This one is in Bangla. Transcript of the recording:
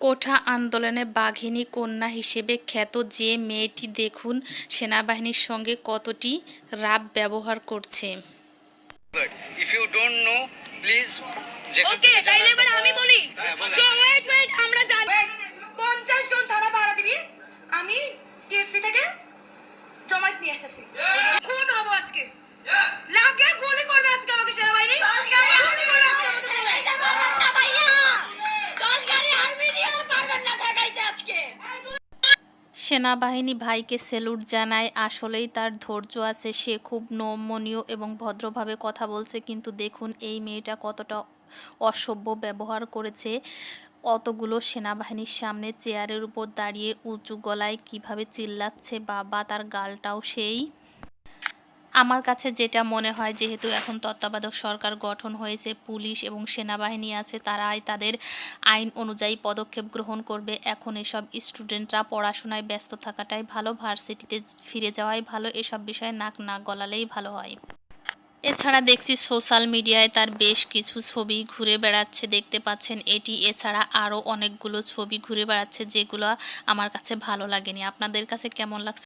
কোঠা আন্দোলনে বাঘিনী কন্যা হিসেবে খ্যাত যে মেয়েটি দেখুন সেনাবাহিনীর সঙ্গে কতটি রাব ব্যবহার করছে। ওকে তাইলে এবার আমি বলি। হ্যাঁ, বলেন। তো ওয়েট ওয়েট আমরা জানি পঞ্চাশ জন থানা ভাড়া দিবি আমি টিএসসি থেকে জমায়েত নিয়ে আসতেছি সেনাবাহিনী ভাইকে সেলুট জানায়। আসলেই তার ধৈর্য আছে, সে খুব নমনীয় এবং ভদ্রভাবে কথা বলছে, কিন্তু দেখুন এই মেয়েটা কতটা অসভ্য ব্যবহার করেছে। অতগুলো সেনাবাহিনীর সামনে চেয়ারের উপর দাঁড়িয়ে উঁচু গলায় কীভাবে চিল্লাচ্ছে বাবা, তার গালটাও সেই। আমার কাছে যেটা মনে হয়, যেহেতু এখন তত্ত্বাবধায়ক সরকার গঠন হয়েছে, পুলিশ এবং সেনাবাহিনী আছে, তারাই তাদের আইন অনুযায়ী পদক্ষেপ গ্রহণ করবে। এখন এসব স্টুডেন্টরা পড়াশোনায় ব্যস্ত থাকাটাই ভালো, ভার্সিটিতে ফিরে যাওয়াই ভালো, এসব বিষয়ে নাক না গলালেই ভালো হয়। এছাড়া দেখছি সোশ্যাল মিডিয়ায় তার বেশ কিছু ছবি ঘুরে বেড়াচ্ছে, দেখতে পাচ্ছেন এটি। এছাড়া আরও অনেকগুলো ছবি ঘুরে বেড়াচ্ছে, যেগুলো আমার কাছে ভালো লাগেনি। আপনাদের কাছে কেমন লাগছে?